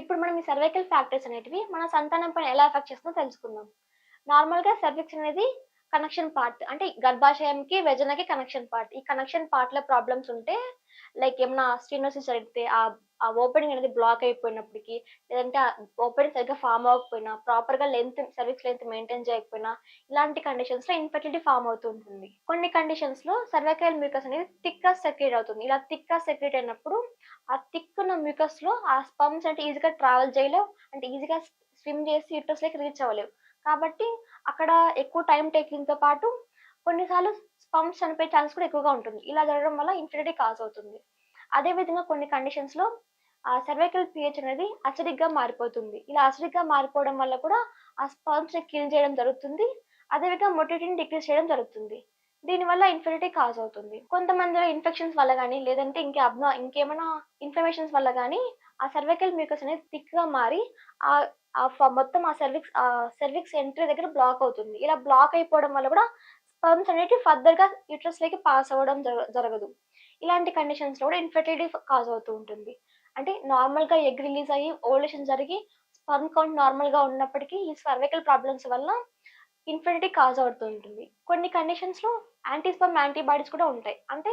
ఇప్పుడు మనం ఈ సర్వైకల్ ఫ్యాక్టర్స్ అనేటివి మన సంతానం పైన ఎలా ఎఫెక్ట్ చేస్తుందో తెలుసుకుందాం. నార్మల్గా సర్విక్స్ అనేది కనెక్షన్ పార్ట్ అంటే గర్భాశయంకి వెజనకి కనెక్షన్ పార్ట్ ఈ కనెక్షన్ పార్ట్లో ప్రాబ్లమ్స్ ఉంటే లైక్ ఏమైనా స్టీనోసిస్ జరిగితే ఆ ఓపెనింగ్ అనేది బ్లాక్ అయిపోయినప్పటికీ లేదంటే ఆ ఓపెనింగ్ సరిగ్గా ఫామ్ అవ్వకపోయినా ప్రాపర్గా లెంత్ సర్వీస్ లెంత్ మెయింటైన్ చేయకపోయినా ఇలాంటి కండిషన్స్లో ఇన్ఫెర్టిలిటీ ఫామ్ అవుతూ ఉంటుంది. కొన్ని కండిషన్స్లో సర్వైకల్ మ్యూకస్ అనేది థిక్గా సెక్రేట్ అవుతుంది. ఇలా థిక్గా సెక్రేట్ అయినప్పుడు ఆ థిక్ ఉన్న మ్యూకస్లో ఆ స్పమ్స్ అంటే ఈజీగా ట్రావెల్ చేయలేవు. అంటే ఈజీగా స్విమ్ చేసి యూటర్స్లోకి రీచ్ అవ్వలేవు. కాబట్టి అక్కడ ఎక్కువ టైం టేకింగ్తో పాటు కొన్నిసార్లు స్పమ్స్ చనిపోయే ఛాన్స్ కూడా ఎక్కువగా ఉంటుంది. ఇలా జరగడం వల్ల ఇన్ఫినిటీ కాజ్ అవుతుంది. అదేవిధంగా కొన్ని కండిషన్స్లో ఆ సర్వైకల్ పిహెచ్ అనేది అసిడిక్గా మారిపోతుంది. ఇలా అసిడిక్గా మారిపోవడం వల్ల కూడా ఆ స్పమ్స్ని కిల్ చేయడం జరుగుతుంది. అదేవిధంగా మొటిటీని డిక్రీస్ చేయడం జరుగుతుంది. దీనివల్ల ఇన్ఫినిటీ కాజ్ అవుతుంది. కొంతమందిలో ఇన్ఫెక్షన్స్ వల్ల కానీ లేదంటే ఇంకే అబ్నా ఇంకేమైనా ఇన్ఫర్మేషన్స్ వల్ల కానీ ఆ సర్వైకల్ మ్యూకస్ అనేది థిక్గా మారి ఆ మొత్తం ఆ సర్విక్స్ ఆ సర్విక్స్ ఎంట్రీ దగ్గర బ్లాక్ అవుతుంది. ఇలా బ్లాక్ అయిపోవడం వల్ల కూడా స్పర్మ్స్ అనేవి ఫర్దర్గా యూట్రస్లోకి పాస్ అవ్వడం జరగదు. ఇలాంటి కండిషన్స్లో కూడా ఇన్ఫెర్టిలిటీ కాజ్ అవుతూ ఉంటుంది. అంటే నార్మల్గా ఎగ్ రిలీజ్ అయ్యి ఓవలేషన్ జరిగి స్పర్మ్ కౌంట్ నార్మల్గా ఉన్నప్పటికీ ఈ సర్వైకల్ ప్రాబ్లమ్స్ వల్ల ఇన్ఫర్టిలిటీ కాజ్ అవుతూ ఉంటుంది. కొన్ని కండిషన్స్లో యాంటీస్పర్మ్ యాంటీబాడీస్ కూడా ఉంటాయి. అంటే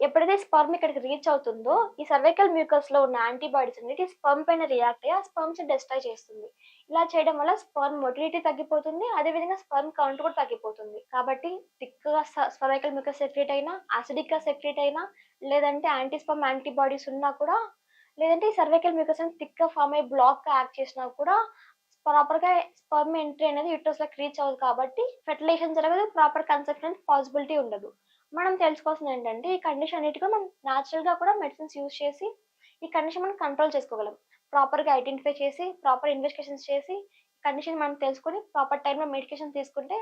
ఎప్పుడైతే స్పర్మ్ ఇక్కడికి రీచ్ అవుతుందో ఈ సర్వైకల్ మ్యూకస్లో ఉన్న యాంటీబాడీస్ అనేది స్పర్మ్ పైన రియాక్ట్ అయ్యి ఆ స్పర్మ్స్ డెస్ట్రాయ్ చేస్తుంది. ఇలా చేయడం వల్ల స్పర్మ్ మొటిలిటీ తగ్గిపోతుంది అదేవిధంగా స్పర్మ్ కౌంట్ కూడా తగ్గిపోతుంది. కాబట్టి థిక్గా సర్వైకల్ మ్యూకస్ సెక్రెట్ అయినా అసిడిక్గా సెక్రెట్ అయినా లేదంటే యాంటీ స్పర్మ్ యాంటీబాడీస్ ఉన్నా కూడా లేదంటే ఈ సర్వైకల్ మ్యూకస్ అని థిక్గా ఫామ్ అయ్యి బ్లాక్ యాక్ట్ చేసినా కూడా ప్రాపర్గా స్పర్మ్ ఎంట్రీ అనేది యూటర్స్లోకి రీచ్ అవ్వదు కాబట్టి ఫెర్టిలైజేషన్ జరగదు ప్రాపర్ కన్సెప్షన్ పాసిబిలిటీ ఉండదు. మనం తెలుసుకోవాల్సింది ఏంటంటే ఈ కండిషన్ అన్నిటిగా మనం న్యాచురల్గా కూడా మెడిసిన్స్ యూజ్ చేసి ఈ కండిషన్ మనం కంట్రోల్ చేసుకోగలం. ప్రాపర్గా ఐడెంటిఫై చేసి ప్రాపర్ ఇన్వెస్టిగేషన్స్ చేసి కండిషన్ మనం తెలుసుకొని ప్రాపర్ టైంలో మెడికేషన్ తీసుకుంటే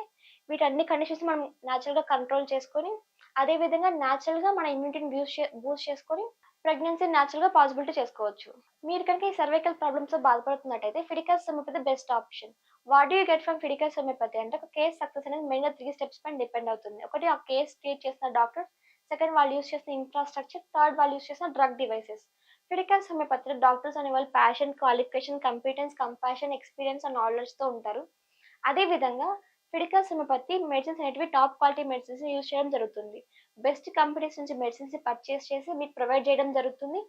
వీటన్ని కండిషన్స్ మనం న్యాచురల్గా కంట్రోల్ చేసుకొని అదే విధంగా న్యాచురల్గా మన ఇమ్యూనిటీని బూస్ట్ బూస్ట్ చేసుకొని ప్రెగ్నెన్సీ న్యాచురల్గా పాసిబిలిటీ చేసుకోవచ్చు. మీరు కనుక ఈ సర్వైకల్ ప్రాబ్లమ్స్తో బాధపడుతున్నట్టయితే Fidicus homeopathy best option. What do you get from Fidicus homeopathy? అంటే ఒక కేస్ సక్సెస్ అనేది మెయిన్గా త్రీ స్టెప్స్ పైన డిపెండ్ అవుతుంది. ఒకటి ఆ కేస్ ట్రీట్ చేసిన డాక్టర్. సెకండ్ వాళ్ళు యూస్ చేసిన ఇన్ఫ్రాస్ట్రక్చర్. థర్డ్ వాళ్ళు యూస్ చేసిన డ్రగ్ డివైసెస్. ఫిడికల్ హోమియోపతిలో డాక్టర్స్ అనే వాళ్ళు passion qualification competence compassion experience and నాలెడ్జ్తో ఉంటారు. అదేవిధంగా ఫిడికల్ ఫిడికస్ హోమియోపతి మెడిసిన్స్ అనేటివి టాప్ క్వాలిటీ మెడిసిన్స్ యూస్ చేయడం జరుగుతుంది. బెస్ట్ కంపెనీస్ నుంచి మెడిసిన్స్ పర్చేస్ చేసి మీకు ప్రొవైడ్ చేయడం జరుగుతుంది.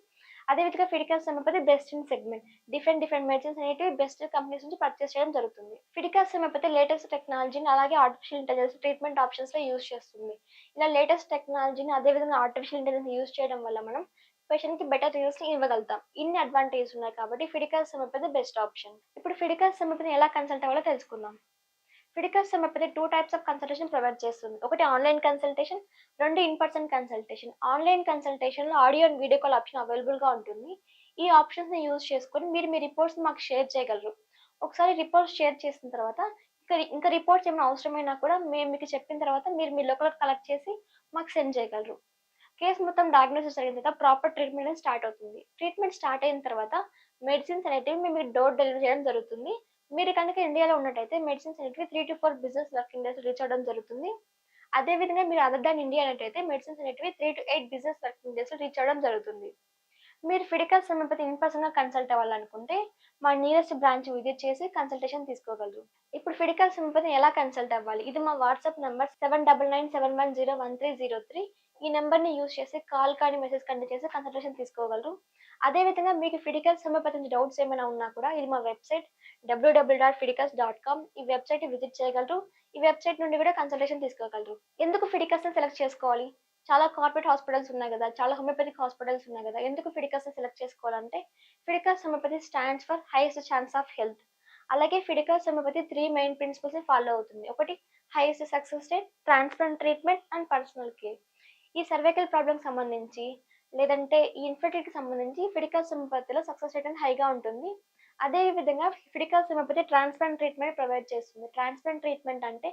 అదేవిధంగా Fidicus homeopathy best in segment. Different different medicines అనేటివి బెస్ట్ కంపెనీస్ నుంచి పర్చేస్ చేయడం జరుగుతుంది. ఫిడికస్ హోమియోపతి లేటెస్ట్ టెక్నాలజీని అలాగే ఆర్టిఫిషియల్ ఇంటెలిజెన్స్ ట్రీట్మెంట్ ఆప్షన్స్లో యూస్ చేస్తుంది. ఇలా లేటెస్ట్ టెక్నాలజీని అదేవిధంగా ఆర్టిఫిషియల్ ఇంటెలిజెన్స్ యూస్ చేయడం వల్ల మనం పేషెంట్కి బెటర్ రిజల్ట్స్ ఇవ్వగలుగుతాం. ఇన్ని అడ్వాంటేజ్ ఉన్నాయి కాబట్టి ఫిడికస్ హోమియోపతి బెస్ట్ ఆప్షన్. ఇప్పుడు ఫిడికస్ హోమియోపతిని ఎలా కన్సల్ట్ అవ్వాలో తెలుసుకుందాం. Fidicus homeopathy two types of consultation provide చేస్తుంది. ఒకటి ఆన్లైన్ కన్సల్టేషన్ రెండు in person consultation online కన్సల్టేషన్లో audio and video call option అవైలబుల్గా ఉంటుంది. ఈ ఆప్షన్స్ని యూజ్ చేసుకొని మీరు మీ రిపోర్ట్స్ మాకు షేర్ చేయగలరు. ఒకసారి రిపోర్ట్స్ షేర్ చేసిన తర్వాత ఇంకా ఇంకా రిపోర్ట్స్ ఏమైనా అవసరమైనా కూడా మేము మీకు చెప్పిన తర్వాత మీరు మీ లోకల్ కలెక్ట్ చేసి మాకు సెండ్ చేయగలరు. కేసు మొత్తం డయాగ్నోసిస్ అయిన తర్వాత ప్రాపర్ ట్రీట్మెంట్ స్టార్ట్ అవుతుంది. ట్రీట్మెంట్ స్టార్ట్ అయిన తర్వాత మెడిసిన్స్ అనేటివి మేము డోర్ డెలివరీ చేయడం జరుగుతుంది. మీరు కనుక ఇండియాలో ఉన్నట్టయితే మెడిసిన్స్ అనేటివి three to four business working days reach అవ్వడం జరుగుతుంది. అదే విధంగా మీరు అదర్ దాన్ ఇండియా అన్నట్టయితే మెడిసిన్స్ అనేటివి three to eight business working days reach అవ్వడం జరుగుతుంది. మీరు ఫిడికల్ హోమియోపతి ఇన్ కన్సల్ట్ అవ్వాలనుకుంటే మా నియరెస్ట్ బ్రాంచ్ విజిట్ చేసి కన్సల్టేషన్ తీసుకోగలరు. ఇప్పుడు ఫిడికల్ హోమియోపతి ఎలా కన్సల్ట్ అవ్వాలి? ఇది మా WhatsApp number seven double nine seven one zero one three zero three ఈ నెంబర్ని యూస్ చేసి కాల్ కానీ మెసేజ్ కానీ చేసి కన్సల్టేషన్ తీసుకోగలరు. అదేవిధంగా మీకు ఫిడికల్ హోమియోపతి డౌట్స్ ఏమైనా ఉన్నా కూడా ఇది మా website WWW dot Fidicus dot com ఈ వెబ్సైట్ విజిట్ చేయగలరు. ఈ వెబ్సైట్ నుండి కూడా కన్సల్టేషన్ తీసుకోగలరు. ఎందుకు ఫిడికల్స్ సెలెక్ట్ చేసుకోవాలి? చాలా కార్పొరేట్ హాస్పిటల్స్ ఉన్నాయి కదా చాలా హోమియోపతిక్ హాస్పిటల్స్ ఉన్నాయి కదా ఎందుకు ఫిడికల్స్ సెలెక్ట్ చేసుకోవాలంటే Fidicus homeopathy stands for highest chance of health అలాగే Fidicus homeopathy three main principles follow అవుతుంది. ఒకటి highest success rate transplant treatment and personal care ఈ సర్వైకల్ ప్రాబ్లమ్ సంబంధించి లేదంటే ఈ ఇన్ఫర్టిలిటీకి సంబంధించి ఫిడికల్ సంపత్తిలో సక్సెస్ రేట్ అనేది హైగా ఉంటుంది. అదేవిధంగా Fidicus homeopathy transplant treatment provide చేస్తుంది. ట్రాన్స్ప్లాంట్ ట్రీట్మెంట్ అంటే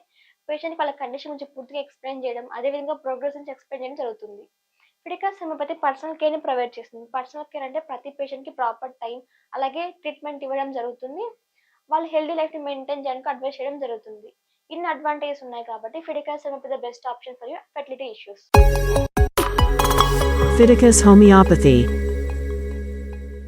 పేషెంట్ వాళ్ళ కండిషన్ గురించి పూర్తిగా ఎక్స్ప్లెయిన్ చేయడం అదేవిధంగా ప్రోగ్రెస్ నుంచి ఎక్స్ప్లెయిన్ చేయడం జరుగుతుంది. ఫిడికల్ హోమియోపతి పర్సనల్ కేర్ని ప్రొవైడ్ చేస్తుంది. పర్సనల్ కేర్ అంటే ప్రతి పేషెంట్కి ప్రాపర్ టైం అలాగే ట్రీట్మెంట్ ఇవ్వడం జరుగుతుంది. వాళ్ళు హెల్దీ లైఫ్ని మెయింటైన్ చేయడానికి అడ్వైస్ చేయడం జరుగుతుంది. ఇన్ని అడ్వాంటేజెస్ ఉన్నాయి కాబట్టి Fidicus homeopathy the best option for you fertility issues Homeopathy.